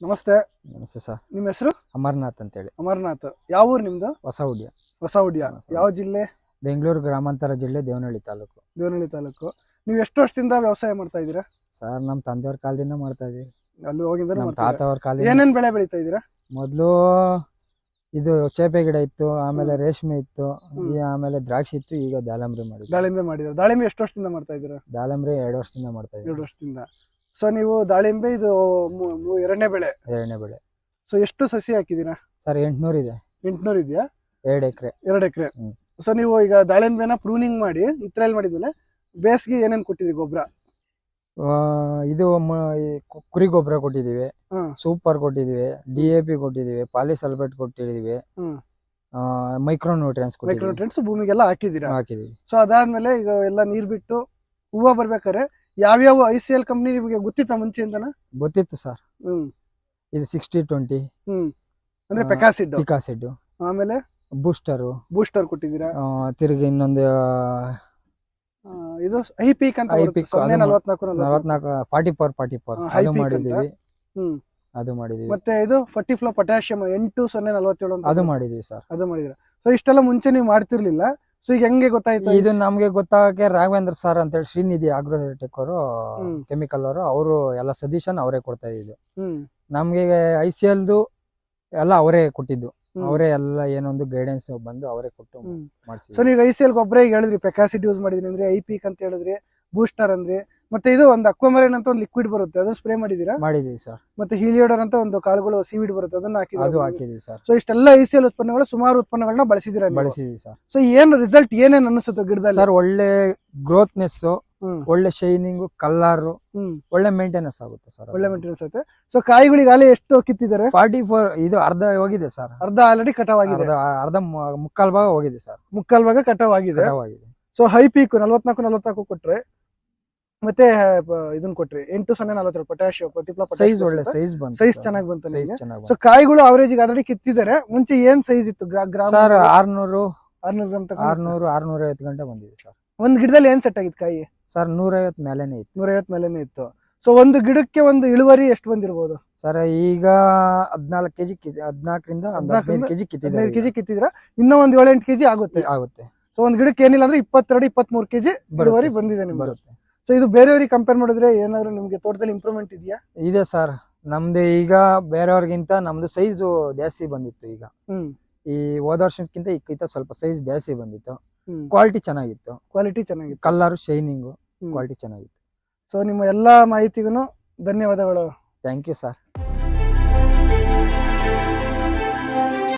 ನಮಸ್ತೆ. ನಮಸ್ತೆ ಸರ್. ನಿಮ್ಮ ಹೆಸರು? ಅಮರ್ನಾಥ್ ಅಂತೇಳಿ. ಅಮರ್ನಾಥ್. ಯಾವ ಊರು ನಿಮ್ದು? ಹೊಸ ಹುಡಿಯ ಹೊಸ ಹುಡಿಯ ಯಾವ ಜಿಲ್ಲೆ? ಬೆಂಗಳೂರು ಗ್ರಾಮಾಂತರ ಜಿಲ್ಲೆ ದೇವನಹಳ್ಳಿ ತಾಲೂಕು. ದೇವನಹಳ್ಳಿ ತಾಲೂಕು. ನೀವು ಎಷ್ಟು ವರ್ಷದಿಂದ ವ್ಯವಸಾಯ ಮಾಡ್ತಾ ಇದ್ದೀರಾ? ಸರ್ ನಮ್ಮ ತಂದೆಯವ್ರ ಕಾಲದಿಂದ ಮಾಡ್ತಾ ಇದೀವಿ. ಅಲ್ಲಿ ಹೋಗಿಂದ ನಮ್ಮ ತಾತವ್ರ ಕಾಲ ಏನೇನು ಬೆಳೆ ಬೆಳೀತಾ ಇದ್ದೀರಾ? ಮೊದಲು ಇದು ಚೇಪೆ ಗಿಡ ಇತ್ತು ಆಮೇಲೆ ರೇಷ್ಮೆ ಇತ್ತು ಈ ಆಮೇಲೆ ದ್ರಾಕ್ಷಿ ಇತ್ತು ಈಗ ದಾಳಂಬ್ರಿ ಮಾಡಿದ್ವಿ ದಾಳಿಂಬೆ ಮಾಡಿದ್ರು ದಾಳಿಂಬೆ ಎಷ್ಟು ವರ್ಷದಿಂದ ಮಾಡ್ತಾ ಇದ್ದೀರಾ? ದಾಳಂಬ್ರಿ ಎರಡು ವರ್ಷದಿಂದ ಮಾಡ್ತಾ ಎರಡು ಇದ್ದೀವಿ ವರ್ಷದಿಂದ. ಸೊ ನೀವು ದಾಳಿಂಬೆ ಇದು ಮೂ- ಮೂ- ಎರಡನೇ ಬೆಳೆ. ಎರಡನೇ ಬೆಳೆ. ಸೊ ಎಷ್ಟು ಸಸಿ ಹಾಕಿದೀರಾ ಸರ್ ಎಂಟ್ನೂರು ಇದೆ. ಎಂಟ್ನೂರು ಇದೆಯಾ? ಎರಡು ಎಕರೆ. ಎರಡು ಎಕರೆ. ಹ್ಮ್. ಸೊ ನೀವು ಈಗ ದಾಳಿಂಬೆನ ಪ್ರೂನಿಂಗ್ ಮಾಡಿ ಇತ್ರಲ್ಲಿ ಮಾಡಿದ್ಮೇಲೆ ಬೇಸಿಗೆ ಏನೇನ್ ಕೊಟ್ಟಿದ್ದೀವಿ ಗೊಬ್ಬರ ಇದು ಮ- ಈ ಕು- ಕುರಿ ಗೊಬ್ಬರ ಕೊಟ್ಟಿದೀವಿ ಹ್ಮ್. ಸೂಪರ್ ಕೊಟ್ಟಿದೀವಿ ಡಿ ಎ ಪಿ ಕೊಟ್ಟಿದೀವಿ ಪಾಲಿಸಲ್ಫೇಟ್ ಕೊಟ್ಟಿದೀವಿ ಹ್ಮ್. ಮೈಕ್ರೋ ನ್ಯೂಟ್ರಿಯನ್ಸ್ ಕೊಟ್ಟಿದೀವಿ ಭೂಮಿಗೆಲ್ಲ ಹಾಕಿದ್ದೀರಾ? ಹಾಕಿದೀವಿ ಸೊ ಅದಾದ್ಮೇಲೆ ಈಗ ಎಲ್ಲ ನೀರು ಬಿಟ್ಟು ಹೂವು ಬರ್ಬೇಕಾದ್ರೆ ಯಾವ್ಯಾವ ಐ ಸಿ ಎಲ್ ಕಂಪ್ನಿ ನಿಮಗೆ ಗೊತ್ತಿತ್ತ ಮುಂಚೆಯಿಂದನ ಗೊತ್ತಿತ್ತು ಸರ್ ಹ್ಮ್. ಇದು ಸಿಕ್ಸ್ಟಿ ಟ್ವೆಂಟಿ ಹ್ಮ್. ಅಂದ್ರೆ ಪೆಕಾಸಿಡ್ ಪಿಕಾಸಿಡ್ ಆಮೇಲೆ? ಬೂಸ್ಟರ್ ಬೂಸ್ಟರ್ ಕೊಟ್ಟಿದ್ದೀರಾ? ತಿರುಗಿ ಇನ್ನೊಂದು ಆ, ಇದು ಐ ಪೀಕ್ ಅಂತ High ಪಿಕ್ peak, ಸೊನ್ನೆ ಅದು ನಲವತ್ನಾಲ್ಕು ನಲವತ್ನಾಲ್ಕು. ನಲವತ್ನಾಲ್ಕು forty four forty four high ಅದು peak ಮಾಡಿದೀವಿ. ಹ್ಮ್. ಅದು ಮಾಡಿದೀವಿ. ಮತ್ತೆ ಇದು ಫರ್ಟಿ ಫ್ಲೋ ಪೊಟ್ಯಾಷಿಯಂ ಎಂಟು ಸೊನ್ನೆ ನಲವತ್ತೇಳು ಅಂತ ಅದು. ಮಾಡಿದೀವಿ ಸರ್ ಅದು ಮಾಡಿದ್ರ? ಸೊ ಇಷ್ಟೆಲ್ಲ ಮುಂಚೆ ನೀವು ಮಾಡ್ತಿರ್ಲಿಲ್ಲ. ಸೊ ಈಗ ಹೆಂಗೆ ಗೊತ್ತಾಯ್ತು? ಇದು ನಮ್ಗೆ ಗೊತ್ತಾಗಕ್ಕೆ ರಾಘವೇಂದ್ರ ಸರ್ ಅಂತ ಹೇಳಿ ಶ್ರೀನಿಧಿ ಆಗ್ರೋಟೆಕ್ ಅವರು ಕೆಮಿಕಲ್ ಅವರು ಅವರು ಎಲ್ಲ ಸಜೆಷನ್ ಅವರೇ ಕೊಡ್ತಾ ಇದ್ದು ನಮ್ಗೆ ಐ ಸಿ ಎಲ್ದು ಎಲ್ಲ ಅವರೇ ಕೊಟ್ಟಿದ್ದು. ಅವರೇ ಎಲ್ಲ ಏನೊಂದು ಗೈಡೆನ್ಸ್ ಬಂದು ಅವರೇ ಕೊಟ್ಟು ಹ್ಮ್. ಸೊ ನೀವು ಐ ಸಿ ಎಲ್ ಗೊಬ್ಬರ ಹೇಳಿದ್ರಿ ಪೆಕಾಸಿಡ್ ಯೂಸ್ ಮಾಡಿದ್ರಿ ಅಂದ್ರೆ ಐ ಪೀಕ್ ಅಂತ ಹೇಳಿದ್ರಿ ಬೂಸ್ಟರ್ ಅಂದ್ರಿ ಮತ್ತೆ ಇದು ಒಂದು ಅಕ್ವಮರೇನ್ ಅಂತ ಒಂದು ಲಿಕ್ವಿಡ್ ಬರುತ್ತೆ. ಅದನ್ನ ಸ್ಪ್ರೇ ಮಾಡಿದೀರಾ ಮಾಡಿದೀವಿ ಸರ್. ಮತ್ತೆ ಹೀಲಿಯೋಡರ್ ಅಂತ ಒಂದು ಕಾಳುಗಳು ಸೀವಿಡ್ ಬರುತ್ತೆ. ಅದನ್ನ ಅದು ಹಾಕಿದ್ರೆ ಹಾಕಿದೀವಿ ಸರ್. ಸೊ ಇಷ್ಟೆಲ್ಲ ಐ ಸಿ ಎಲ್ ಉತ್ಪನ್ನಗಳು ಸುಮಾರು ಉತ್ಪನ್ನಗಳನ್ನ ಬಳಸಿದಿರ ಬಳಸಿದೀವಿ ಸರ್. ಸೊ ಏನ್ ರಿಸಲ್ಟ್ ಏನೇನು ಅನಿಸುತ್ತೆ ಗಿಡದಲ್ಲಿ? ಸರ್ ಒಳ್ಳೆ ಗ್ರೋತ್ನೆಸ್ ಹ್ಮ್. ಒಳ್ಳೆ ಶೈನಿಂಗ್ ಕಲರ್ ಹ್ಮ್. ಒಳ್ಳೆ ಮೇಂಟೆನೆನ್ಸ್ ಆಗುತ್ತೆ ಸರ್ ಒಳ್ಳೆ ಮೇಂಟೆನೆನ್ಸ್ ಐತೆ ಸೊ ಕಾಯಿಗಳಿಗೆ ಆಲೆ ಎಷ್ಟು ಕಿತ್ತಿದ್ದಾರೆ? ಫಾರ್ಟಿ ಫೋರ್ ಇದು ಅರ್ಧ ಹೋಗಿದೆ ಸರ್. ಅರ್ಧ ಆಲ್ರೆಡಿ ಕಟಾವ್ ಆಗಿದೆ. ಅರ್ಧ ಅರ್ಧ ಮು- ಮುಕ್ಕಾಲ್ ಭಾಗ ಹೋಗಿದೆ ಸರ್. ಮುಕ್ಕಾಲ್ ಭಾಗ ಕಟಾವ್ ಆಗಿದೆ. ಸೊ ಹೈ ಪೀಕ್ ನಲ್ವತ್ನಾಲ್ಕು ನಲ್ವತ್ನಾಲ್ಕು ಕೊಟ್ರೆ ಮತ್ತೆ ಇದನ್ನ ಕೊಟ್ರಿ. ಎಂಟು ಸೊನ್ನೆ ರೂಪಾಯಿ ಪೊಟ್ಯಾಶಿಯಂ ಪರ್ಟಿಕ್ಯುಲರ್ ಸೈಜ್ ಒಳ್ಳೆ ಸೈಜ್ ಬಂತು ಸೈಜ್ ಚೆನ್ನಾಗಿ ಬಂತು ಸೊ ಕಾಯಿಗಳು ಅವರೇಜ್ ಆಲ್ರೆಡಿ ಕಿತ್ತಿದ್ದಾರೆ. ಮುಂಚೆ ಏನ್ ಸೈಜ್ ಇತ್ತು ಗ್ರಾಮ್ ಸರ್ ಆರ್ನೂರು ಆರ್ನೂರು ಗ್ರಾಮ್ ಆರ್ನೂರು ಆರ್ನೂರ ಐವತ್ತು ಗಂಟೆ ಬಂದಿದೆ ಸರ್. ಒಂದ್ ಗಿಡದಲ್ಲಿ ಏನ್ ಸೆಟ್ ಆಗಿತ್ತು ಕಾಯಿ? ಸರ್ ನೂರೈವತ್ತು ಮೇಲೆನೆ ಇತ್ತು. ನೂರೈವತ್ ಮೇಲೆನೆ ಇತ್ತು. ಸೊ ಒಂದು ಗಿಡಕ್ಕೆ ಒಂದು ಇಳುವರಿ ಎಷ್ಟು ಬಂದಿರಬಹುದು ಸರ್ ಈಗ ಹದ್ನಾಲ್ಕು ಕೆಜಿ ಹದಿನಾಲ್ಕರಿಂದ ಹದಿನಾಲ್ಕು ಕೆಜಿ ಕಿತ್ತಿದೆ ಹದಿನೈದು ಕೆಜಿ ಕಿತ್ತಿದ್ರ ಇನ್ನೂ ಒಂದ್ ಏಳೆಂಟು ಕೆಜಿ ಆಗುತ್ತೆ. ಆಗುತ್ತೆ. ಸೊ ಒಂದ್ ಗಿಡಕ್ಕೆ ಏನಿಲ್ಲ ಅಂದ್ರೆ ಇಪ್ಪತ್ತೆರಡು ಇಪ್ಪತ್ಮೂರು ಕೆಜಿ ಇಳುವರಿ ಬಂದಿದೆ ನಿಮ್ಗೆ. ಬರುತ್ತೆ. ಸೊ ಇದು ಬೇರೆಯವ್ರಿಗೆ ಕಂಪೇರ್ ಮಾಡಿದ್ರೆ ಏನಾದ್ರು ನಿಮಗೆ ತೋಟದಲ್ಲಿ ಇಂಪ್ರೂವ್ಮೆಂಟ್ ಇದೆಯಾ? ಇದೆ ಸರ್. ನಮ್ದು ಈಗ ಬೇರೆಯವ್ರಿಗಿಂತ ನಮ್ದು ಸೈಜು ಜಾಸ್ತಿ ಬಂದಿತ್ತು ಈಗ. ಹ್ಮ್. ಈ ಹೋದ ವರ್ಷಕ್ಕಿಂತ ಈಗಿಂತ ಸ್ವಲ್ಪ ಸೈಜ್ ಜಾಸ್ತಿ ಬಂದಿತ್ತು. ಕ್ವಾಲಿಟಿ ಚೆನ್ನಾಗಿತ್ತು. ಕ್ವಾಲಿಟಿ ಚೆನ್ನಾಗಿತ್ತು. ಕಲರ್ ಶೈನಿಂಗು ಕ್ವಾಲಿಟಿ ಚೆನ್ನಾಗಿತ್ತು. ಸೊ ನಿಮ್ಮ ಎಲ್ಲ ಮಾಹಿತಿಗೂ ಧನ್ಯವಾದಗಳು. Thank you sir